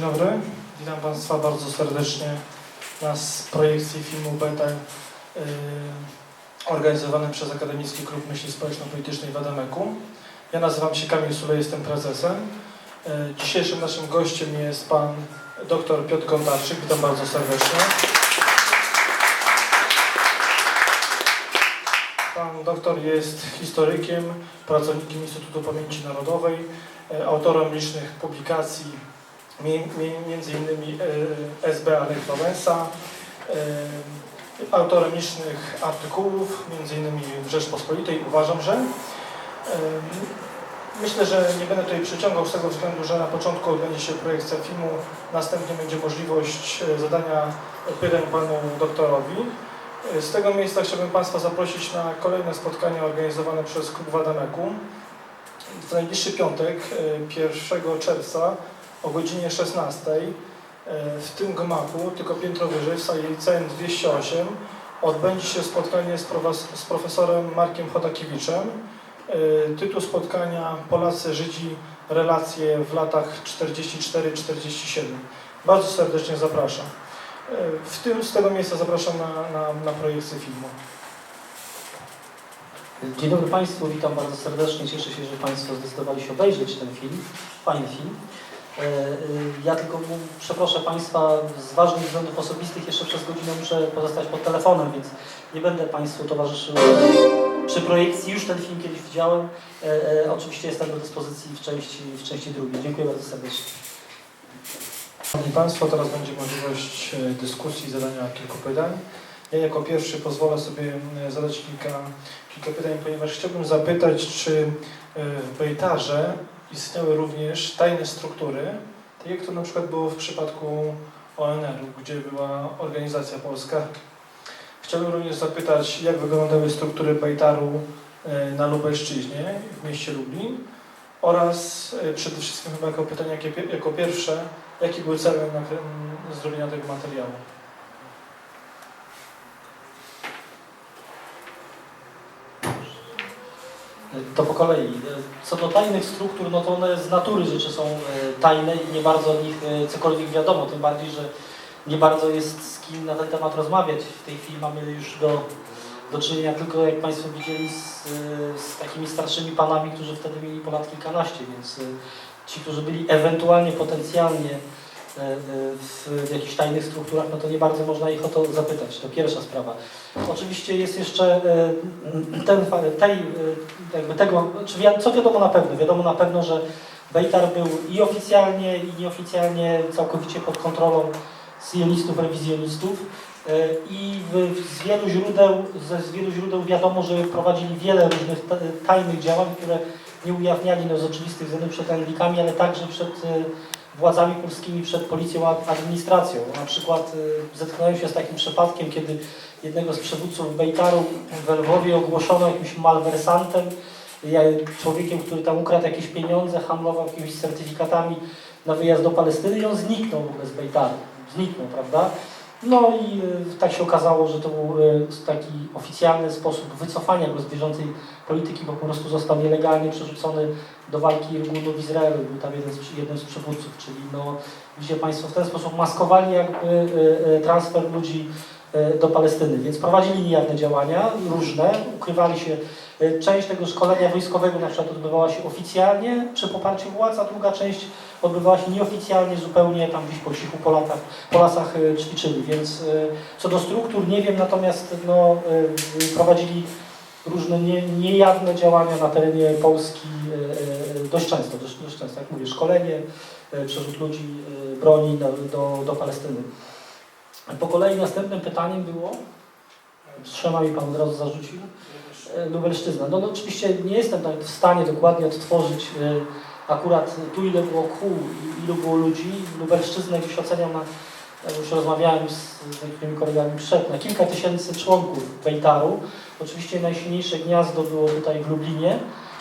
Dzień dobry, witam Państwa bardzo serdecznie na projekcji filmu Beta yy, organizowanym przez Akademicki Klub Myśli Społeczno-Politycznej w Adameku. Ja nazywam się Kamil Sule, jestem prezesem. Yy, Dzisiejszym naszym gościem jest Pan dr Piotr Gondarczyk, witam bardzo serdecznie. Pan doktor jest historykiem, pracownikiem Instytutu Pamięci Narodowej, e, autorem licznych publikacji, między innymi e, SB Alek Wałęsa, e, autorem licznych artykułów, między innymi w Rzeczpospolitej. Uważam, że e, myślę, że nie będę tutaj przyciągał z tego względu, że na początku odbędzie się projekcja filmu, następnie będzie możliwość zadania pytań panu doktorowi. Z tego miejsca chciałbym Państwa zaprosić na kolejne spotkanie organizowane przez Klub Wadameku. W najbliższy piątek, e, 1 czerwca o godzinie 16 e, w tym gmachu, tylko piętro wyżej, w sali CN 208 odbędzie się spotkanie z, z profesorem Markiem Chodakiewiczem. E, Tytuł spotkania Polacy, Żydzi, relacje w latach 44-47. Bardzo serdecznie zapraszam. E, W tym, z tego miejsca zapraszam na, na, na projekcję filmu. Dzień dobry Państwu, witam bardzo serdecznie. Cieszę się, że Państwo zdecydowali się obejrzeć ten film. Fajny film. E, e, Ja tylko przeproszę Państwa, z ważnych względów osobistych jeszcze przez godzinę muszę pozostać pod telefonem, więc nie będę Państwu towarzyszył przy projekcji. Już ten film kiedyś widziałem. E, Oczywiście jestem do dyspozycji w części, w części drugiej. Dziękuję bardzo serdecznie. Szanowni Państwo, teraz będzie możliwość dyskusji, zadania kilku pytań. Ja jako pierwszy pozwolę sobie zadać kilka, kilka pytań, ponieważ chciałbym zapytać, czy w Bejtarze istniały również tajne struktury, tak jak to na przykład było w przypadku ONR-u, gdzie była organizacja polska. Chciałbym również zapytać, jak wyglądały struktury Bejtaru e, na Lubelszczyźnie, w mieście Lublin oraz e, przede wszystkim chyba jako pytanie jako pierwsze, Jaki był cel zrobienia tego materiału? To po kolei. Co do tajnych struktur, no to one z natury rzeczy są e, tajne i nie bardzo o nich e, cokolwiek wiadomo, tym bardziej, że nie bardzo jest z kim na ten temat rozmawiać. W tej chwili mamy już do, do czynienia tylko, jak Państwo widzieli, z, e, z takimi starszymi panami, którzy wtedy mieli ponad kilkanaście, więc ci, którzy byli ewentualnie potencjalnie w jakichś tajnych strukturach, no to nie bardzo można ich o to zapytać. To pierwsza sprawa. Oczywiście jest jeszcze e, ten, tej, e, jakby tego, czy co wiadomo na pewno? Wiadomo na pewno, że Bejtar był i oficjalnie, i nieoficjalnie całkowicie pod kontrolą sionistów, rewizjonistów e, i w, z wielu źródeł, ze, z wielu źródeł wiadomo, że prowadzili wiele różnych ta- tajnych działań, które nie ujawniali no, z oczywistych względów przed Anglikami, ale także przed e, władzami polskimi, przed policją, administracją. Na przykład e, zetknąłem się z takim przypadkiem, kiedy jednego z przywódców Bejtaru w Lwowie ogłoszono jakimś malwersantem, człowiekiem, który tam ukradł jakieś pieniądze, handlował jakimiś certyfikatami na wyjazd do Palestyny i on zniknął w ogóle z Bejtaru. Zniknął, prawda? No i e, tak się okazało, że to był e, taki oficjalny sposób wycofania go z bieżącej polityki, bo po prostu został nielegalnie przerzucony do walki Irgunu w Izraelu. Był tam jeden z, jednym z przywódców, czyli no, widzicie Państwo, w ten sposób maskowali jakby e, transfer ludzi do Palestyny, więc prowadzili niejawne działania, różne, ukrywali się. Część tego szkolenia wojskowego na przykład odbywała się oficjalnie przy poparciu władz, a druga część odbywała się nieoficjalnie, zupełnie tam gdzieś po cichu po, latach, po lasach e, ćwiczyli, więc e, co do struktur nie wiem, natomiast no, e, prowadzili różne nie, niejawne działania na terenie Polski dość często, dość, dość często, jak mówię, szkolenie, przerzut ludzi, broni do, do, do Palestyny. Po kolei następnym pytaniem było, z trzema mi Pan od razu zarzucił, Lubelszczyzna. No, no oczywiście nie jestem w stanie dokładnie odtworzyć akurat tu ile było kół ilu było ludzi. Lubelszczyznę już oceniam już rozmawiałem z, niektórymi kolegami przed, na kilka tysięcy członków Bejtaru. Oczywiście najsilniejsze gniazdo było tutaj w Lublinie.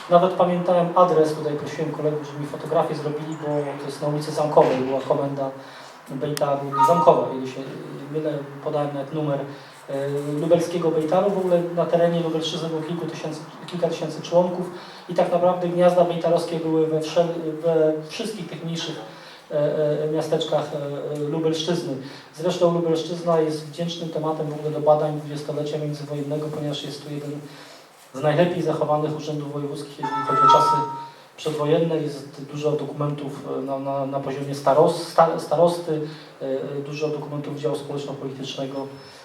Nawet pamiętałem adres, tutaj prosiłem kolegów, żeby mi fotografię zrobili, bo to jest na ulicy Zamkowej, była komenda Bejtaru Zamkowa, jeśli się mylę, podałem nawet numer lubelskiego Bejtaru. W ogóle na terenie Lubelszczyzny było kilku tysięcy, kilka tysięcy członków i tak naprawdę gniazda bejtarowskie były we, wszel- we wszystkich tych mniejszych e, e, miasteczkach e, e, Lubelszczyzny. Zresztą Lubelszczyzna jest wdzięcznym tematem w ogóle do badań dwudziestolecia międzywojennego, ponieważ jest tu jeden z najlepiej zachowanych urzędów wojewódzkich, jeżeli chodzi o czasy przedwojenne. Jest dużo dokumentów e, na, na, na poziomie staros, sta, starosty, e, e, dużo dokumentów działu społeczno-politycznego e, e,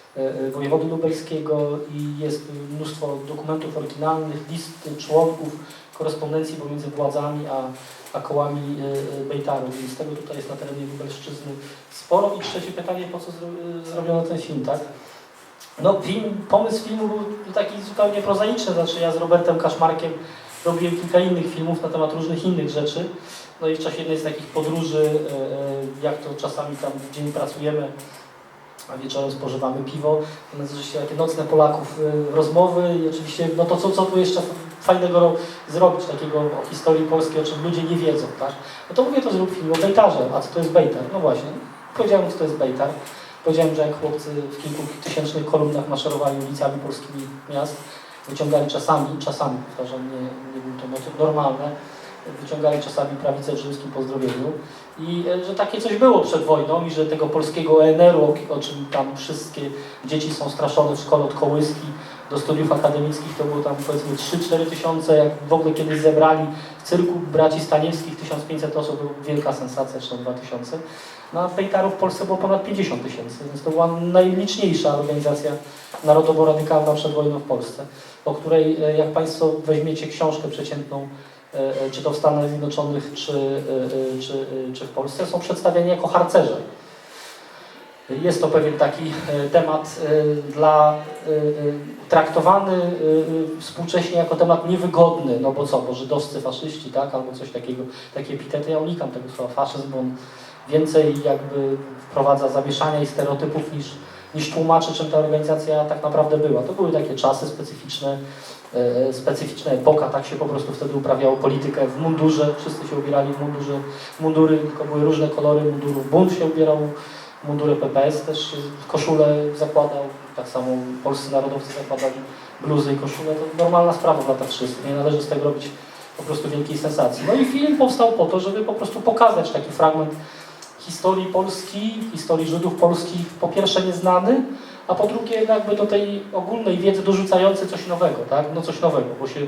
wojewody lubelskiego i jest mnóstwo dokumentów oryginalnych, list członków, korespondencji pomiędzy władzami a, a kołami e, e, Bejtaru. Więc tego tutaj jest na terenie Lubelszczyzny sporo. I trzecie pytanie, po co zro, e, zrobiono ten film, tak? No film, pomysł filmu był taki zupełnie prozaiczny, znaczy ja z Robertem Kaszmarkiem robiłem kilka innych filmów na temat różnych innych rzeczy. No i w czasie jednej z takich podróży, e, e, jak to czasami tam w dzień pracujemy, a wieczorem spożywamy piwo, nazywa się takie nocne Polaków e, rozmowy i oczywiście, no to co, co tu jeszcze fajnego ro- zrobić takiego o historii polskiej, o czym ludzie nie wiedzą, tak? No to mówię, to zrób film o Bejtarze, a co to jest Bejtar? No właśnie, powiedziałem, co to jest Bejtar. Powiedziałem, że jak chłopcy w kilkutysięcznych kolumnach maszerowali ulicami polskimi miast, wyciągali czasami, czasami, powtarzam, nie, nie było to no- normalne, wyciągali czasami prawicę w rzymskim pozdrowieniu i e, że takie coś było przed wojną i że tego polskiego ONR-u, o, czym tam wszystkie dzieci są straszone w szkole od kołyski do studiów akademickich, to było tam powiedzmy 3-4 tysiące, jak w ogóle kiedyś zebrali w cyrku braci Staniewskich 1500 osób, to była wielka sensacja, zresztą 2000. No a Pejtarów w Polsce było ponad 50 tysięcy, więc to była najliczniejsza organizacja narodowo-radykalna przed wojną w Polsce, o której e, jak Państwo weźmiecie książkę przeciętną, czy to w Stanach Zjednoczonych, czy, e, e, czy, e, czy w Polsce, są przedstawiani jako harcerze. Jest to pewien taki e, temat e, dla, e, e, traktowany e, e, współcześnie jako temat niewygodny, no bo co, bo żydowscy faszyści, tak, albo coś takiego, takie epitety, ja unikam tego słowa faszyzm, bo on więcej jakby wprowadza zamieszania i stereotypów niż, niż tłumaczy, czym ta organizacja tak naprawdę była. To były takie czasy specyficzne, e, specyficzna epoka, tak się po prostu wtedy uprawiało politykę w mundurze, wszyscy się ubierali w mundurze, mundury, tylko były różne kolory mundurów, bunt się ubierał mundury PPS też koszulę zakładał, tak samo polscy narodowcy zakładali bluzy i koszule, to normalna sprawa w latach 30. Nie należy z tego robić po prostu wielkiej sensacji. No i film powstał po to, żeby po prostu pokazać taki fragment historii Polski, historii Żydów polskich, po pierwsze nieznany, a po drugie jakby do tej ogólnej wiedzy dorzucający coś nowego, tak? No coś nowego, bo się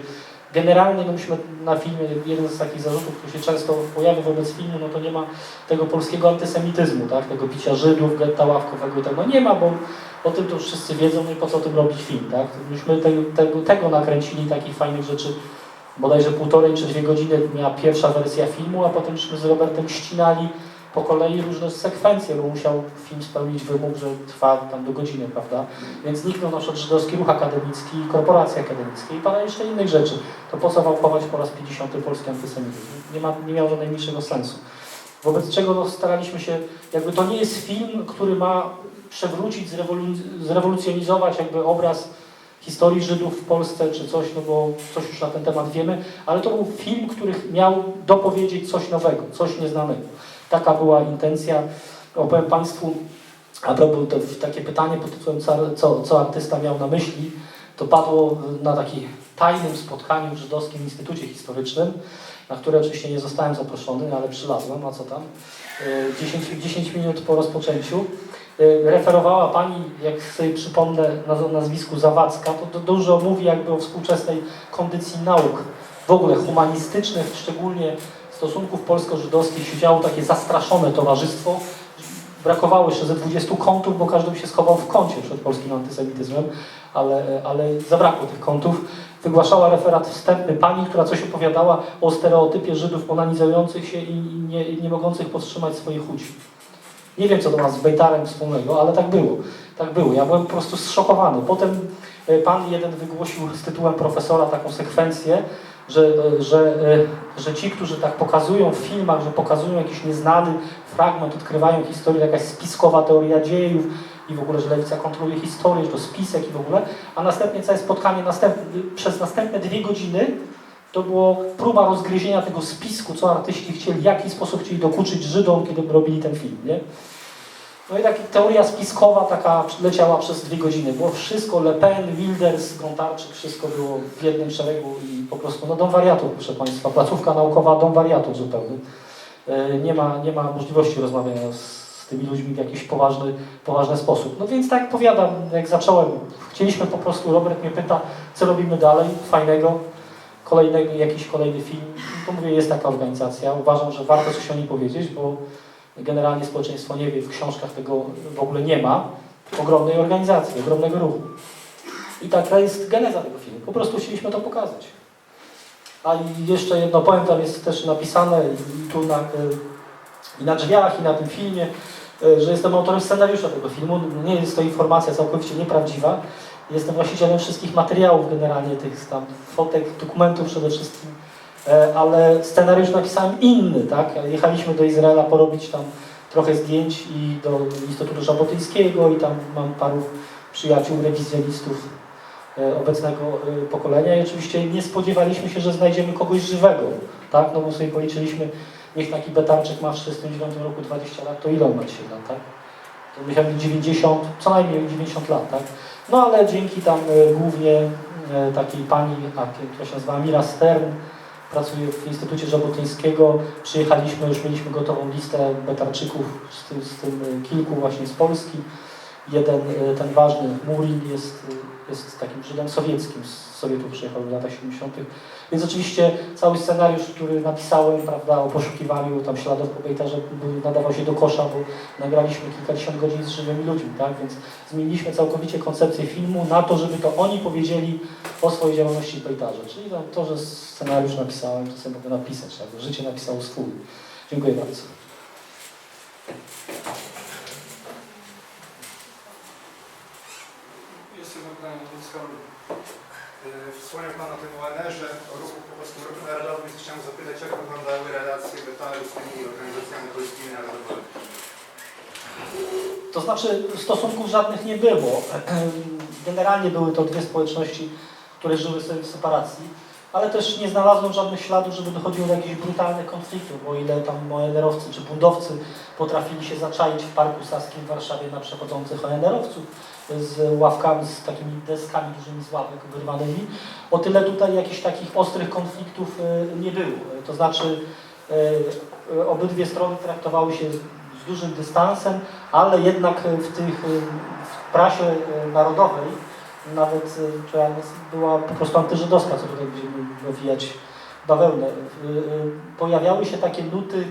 generalnie, no myśmy na filmie, jeden z takich zarzutów, który się często pojawia wobec filmu, no to nie ma tego polskiego antysemityzmu, tak? Tego bicia Żydów, getta ławkowego i tak, no nie ma, bo o tym to już wszyscy wiedzą, no i po co o tym robić film, tak? Myśmy tego, tego, tego nakręcili, takich fajnych rzeczy, bodajże półtorej czy dwie godziny miała pierwsza wersja filmu, a potem żeśmy z Robertem ścinali po kolei różne sekwencje, bo musiał film spełnić wymóg, że trwa tam do godziny, prawda? Więc zniknął na przykład żydowski ruch akademicki, korporacje akademickie i parę jeszcze innych rzeczy. To po co wałkować po raz 50 polski antysemityzm? Nie, ma, nie miał najmniejszego sensu. Wobec czego no, staraliśmy się, jakby to nie jest film, który ma przewrócić, zrewolu- zrewolucjonizować jakby obraz historii Żydów w Polsce czy coś, no bo coś już na ten temat wiemy, ale to był film, który miał dopowiedzieć coś nowego, coś nieznanego. Taka była intencja. Opowiem Państwu, a propos to, takie pytanie pod tytułem co, co, artysta miał na myśli, to padło na takim tajnym spotkaniu w Żydowskim Instytucie Historycznym, na które oczywiście nie zostałem zaproszony, ale przylazłem, a co tam, E, 10, 10 minut po rozpoczęciu. E, Referowała Pani, jak sobie przypomnę naz- nazwisku Zawadzka, to dużo mówi jakby o współczesnej kondycji nauk, w ogóle humanistycznych, szczególnie stosunków polsko-żydowskich siedziało takie zastraszone towarzystwo. Brakowało jeszcze ze 20 kątów, bo każdy by się schował w kącie przed polskim antysemityzmem, ale, ale zabrakło tych kątów. Wygłaszała referat wstępny pani, która coś opowiadała o stereotypie Żydów onanizujących się i nie, nie mogących powstrzymać swoich uczuć. Nie wiem, co to ma z Bejtarem wspólnego, ale tak było. Tak było. Ja byłem po prostu zszokowany. Potem e, pan jeden wygłosił z tytułem profesora taką sekwencję, że, e, że, e, że ci, którzy tak pokazują w filmach, że pokazują jakiś nieznany fragment, odkrywają historię, jakaś spiskowa teoria dziejów i w ogóle, że lewica kontroluje historię, że to spisek i w ogóle, a następnie całe spotkanie przez następne dwie godziny to było próba rozgryzienia tego spisku, co artyści chcieli, w jaki sposób chcieli dokuczyć Żydom, kiedy robili ten film, nie? No i taka teoria spiskowa taka leciała przez dwie godziny. Było wszystko, Le Pen, Wilders, Grątarczyk, wszystko było w jednym szeregu i po prostu, no dom wariatów, proszę Państwa, placówka naukowa, dom wariatów zupełny. e, nie ma, nie ma możliwości rozmawiania z, tymi ludźmi w jakiś poważny, poważny sposób. No więc tak powiadam, jak zacząłem, chcieliśmy po prostu, Robert mnie pyta, co robimy dalej, fajnego, kolejnego, jakiś kolejny film. To mówię, jest taka organizacja. Uważam, że warto coś o niej powiedzieć, bo generalnie społeczeństwo nie wie, w książkach tego w ogóle nie ma. Ogromnej organizacji, ogromnego ruchu. I taka jest geneza tego filmu. Po prostu chcieliśmy to pokazać. A i jeszcze jedno powiem, tam jest też napisane i tu na, y, i na drzwiach, i na tym filmie, y, że jestem autorem scenariusza tego filmu. Nie jest to informacja całkowicie nieprawdziwa. Jestem właścicielem wszystkich materiałów generalnie, tych tam fotek, dokumentów przede wszystkim, E, ale scenariusz napisałem inny, tak? Jechaliśmy do Izraela porobić tam trochę zdjęć i do Instytutu Żabotyńskiego i tam mam paru przyjaciół, rewizjonistów e, obecnego e, pokolenia i oczywiście nie spodziewaliśmy się, że znajdziemy kogoś żywego, tak? No bo sobie policzyliśmy, niech taki betanczyk ma w 1939 roku 20 lat, to ile on ma dzisiaj lat, tak? To musiał mieć 90, co najmniej 90 lat, tak? No ale dzięki tam e, głównie e, takiej pani, która się nazywa Mira Stern, pracuje w Instytucie Żabotyńskiego. Przyjechaliśmy, już mieliśmy gotową listę betarczyków, z tym, z tym e, kilku właśnie z Polski. Jeden, e, ten ważny, Murin, jest, e, jest takim Żydem sowieckim, z Sowietów przyjechał w latach 70. Więc oczywiście cały scenariusz, który napisałem, prawda, o poszukiwaniu tam śladów po Bejterze nadawał się do kosza, bo nagraliśmy kilkadziesiąt godzin z żywymi ludźmi, tak? Więc zmieniliśmy całkowicie koncepcję filmu na to, żeby to oni powiedzieli o swojej działalności w Bejtarze. Czyli to, że scenariusz napisałem, to sobie mogę napisać, tak? Życie napisało swój. Dziękuję bardzo. Jest jedno Yy, Wspomniał Pan o tym ONR-ze, o ruchu po prostu ruchu narodowym, chciałem zapytać, jak wyglądały relacje Betalu z tymi organizacjami polskimi narodowymi? To znaczy stosunków żadnych nie było. Generalnie były to dwie społeczności, które żyły sobie w separacji, ale też nie znalazłem żadnych śladów, żeby dochodziło do jakichś brutalnych konfliktów, bo ile tam ONR-owcy czy bundowcy potrafili się zaczaić w Parku Saskim w Warszawie na przechodzących ONR-owców z ławkami, z takimi deskami dużymi z ławek wyrwanymi, o tyle tutaj jakichś takich ostrych konfliktów e, nie było. To znaczy e, e, obydwie strony traktowały się z dużym dystansem, ale jednak w tych w prasie narodowej nawet jest- była po prostu antyżydowska, co tutaj będziemy owijać bawełnę. Pojawiały się takie nuty,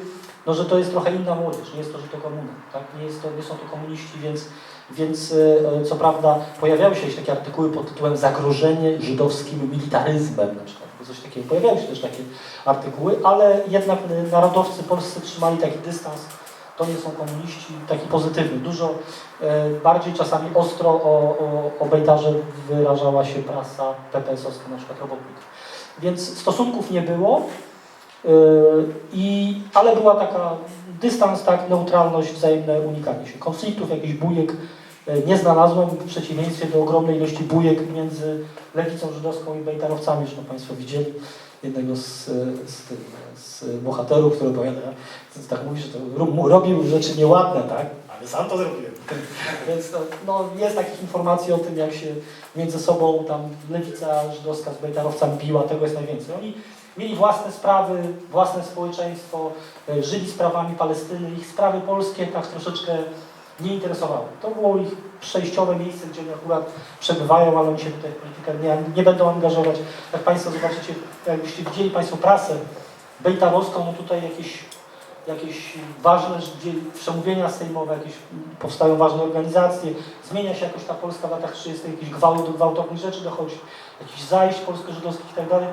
no, że to jest trochę inna młodzież, nie jest to, że to komuna, tak? nie, jest to, nie są to komuniści, więc, więc e, co prawda pojawiały się jakieś takie artykuły pod tytułem Zagrożenie żydowskim militaryzmem na przykład, coś takiego, pojawiały się też takie artykuły, ale jednak e, narodowcy polscy trzymali taki dystans to nie są komuniści, taki pozytywny. Dużo e, bardziej czasami ostro o, o, o wyrażała się prasa PPS-owska, na przykład robotnika. Więc stosunków nie było, e, i, ale była taka dystans, tak, neutralność, wzajemne unikanie się. Konfliktów, jakichś bujek e, nie znalazłem, w przeciwieństwie do ogromnej ilości bujek między lewicą żydowską i bejtarowcami, zresztą Państwo widzieli jednego z, z, tym, z bohaterów, który opowiada, tak mówi, że to ro- robił rzeczy nieładne, tak? Ale sam to zrobiłem. Więc to, no, jest takich informacji o tym, jak się między sobą tam lewica żydowska z bejtarowcami biła, tego jest najwięcej. Oni mieli własne sprawy, własne społeczeństwo, e, żyli sprawami Palestyny, ich sprawy polskie tak troszeczkę nie interesowały. To było ich przejściowe miejsce, gdzie oni akurat przebywają, ale oni się tutaj w politykę nie, nie będą angażować. Jak Państwo zobaczycie, jakbyście widzieli Państwo prasę bejtarowską, no tutaj jakieś, jakieś ważne przemówienia sejmowe, jakieś powstają ważne organizacje, zmienia się jakoś ta Polska w latach 30., jakieś gwałt, gwałtownych rzeczy dochodzi, jakichś zajść polsko-żydowskich i tak.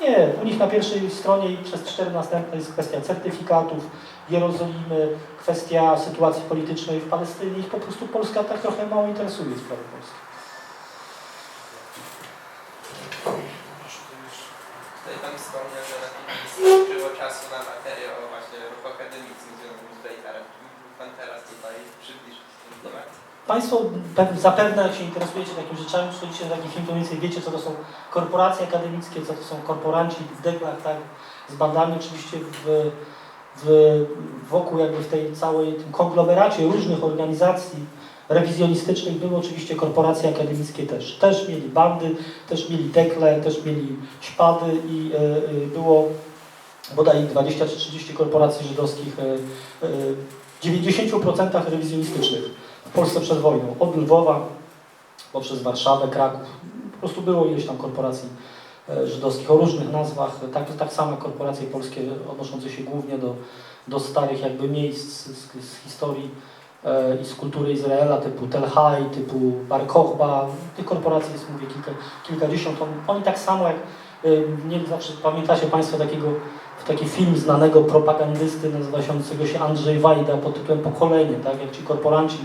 Nie, u nich na pierwszej stronie i przez cztery następne jest kwestia certyfikatów, Jerozolimy, kwestia sytuacji politycznej w Palestynie. Ich po prostu Polska tak trochę mało interesuje sprawy Polski. Tutaj Pan wspomniał, że na filmie starczyło czasu na materiał o właśnie ruchu akademickim związanym z Bejtarem. Mógłby Pan teraz tutaj przybliżyć ten temat? Państwo pe- zapewne, jak się interesujecie takimi rzeczami, przychodzicie na taki film, to więcej wiecie, co to są korporacje akademickie, co to są korporanci w deklach, tak, z bandami oczywiście w, w, wokół jakby w tej całej tym konglomeracie różnych organizacji rewizjonistycznych były oczywiście korporacje akademickie też. Też mieli bandy, też mieli dekle, też mieli szpady i e, e, było bodaj 20 czy 30 korporacji żydowskich, e, e, w 90% rewizjonistycznych w Polsce przed wojną. Od Lwowa poprzez Warszawę, Kraków. Po prostu było ileś tam korporacji e, żydowskich o różnych nazwach. Tak, tak samo korporacje polskie odnoszące się głównie do, do starych jakby miejsc z, z, historii e, i z kultury Izraela, typu Tel Hai, typu Bar Kochba. Tych korporacji jest, mówię, kilka, kilkadziesiąt. On- Oni tak samo jak, e, nie znaczy, pamiętacie Państwo takiego, taki film znanego propagandysty nazywającego się Andrzej Wajda pod tytułem Pokolenie, tak? Jak ci korporanci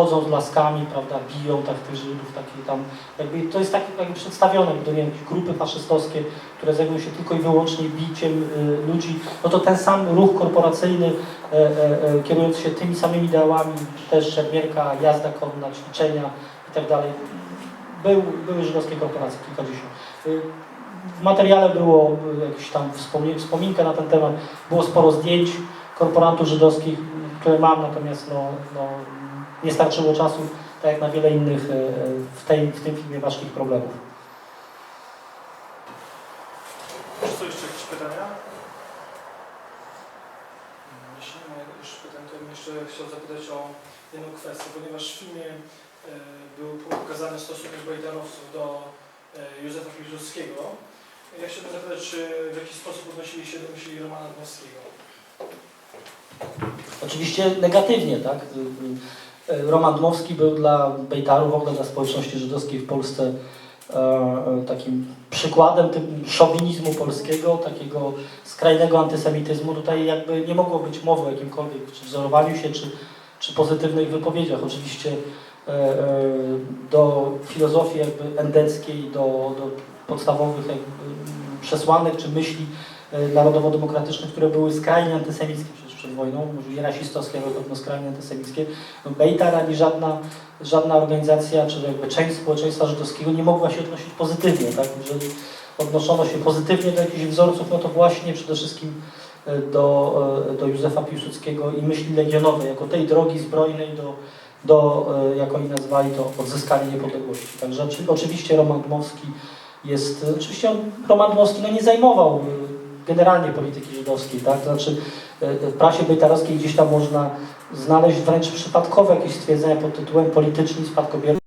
wchodzą z laskami, prawda, biją tak tych Żydów, takie tam, jakby to jest tak jakby przedstawione, to nie wiem, grupy faszystowskie, które zajmują się tylko i wyłącznie biciem y, ludzi, no to ten sam ruch korporacyjny, e, e, e, kierując się tymi samymi ideałami, też szermierka, jazda konna, ćwiczenia i tak dalej, był, były żydowskie korporacje, kilkadziesiąt. Y, W materiale było y, jakieś tam wspominka na ten temat, było sporo zdjęć korporantów żydowskich, które mam, natomiast no, no, nie starczyło czasu, tak jak na wiele innych e, e, w, tej, w tym filmie ważkich problemów. Czy są jeszcze jakieś pytania? Jeśli nie ma już pytań, to bym jeszcze chciał zapytać o jedną kwestię, ponieważ w filmie e, był pokazany stosunek bajdarowców do Józefa Piłsudskiego. Ja chciałbym zapytać, czy w jaki sposób odnosili się do myśli Romana Dmowskiego? Oczywiście negatywnie, tak? Y, Roman Dmowski był dla Bejtaru, w ogóle dla społeczności żydowskiej w Polsce e, e, takim przykładem tym szowinizmu polskiego, takiego skrajnego antysemityzmu. Tutaj jakby nie mogło być mowy o jakimkolwiek czy wzorowaniu się, czy, czy pozytywnych wypowiedziach. Oczywiście e, e, do filozofii jakby endeckiej, do, do podstawowych mm, przesłanek czy myśli e, narodowo-demokratycznych, które były skrajnie antysemickie przed wojną, i rasistowskie, ale pewno skrajnie antysemickie. No, Bejtar ani żadna, żadna organizacja, czy jakby część społeczeństwa żydowskiego nie mogła się odnosić pozytywnie, tak? Jeżeli odnoszono się pozytywnie do jakichś wzorców, no to właśnie przede wszystkim e, do, e, do Józefa Piłsudskiego i myśli legionowej, jako tej drogi zbrojnej do, do e, jak oni nazwali to, odzyskania niepodległości. Także oczy- oczywiście Roman Dmowski jest, oczywiście on, Roman Dmowski no nie zajmował generalnie polityki żydowskiej, tak? To znaczy e, w prasie bejtarowskiej gdzieś tam można znaleźć wręcz przypadkowe jakieś stwierdzenia pod tytułem polityczni spadkobiercy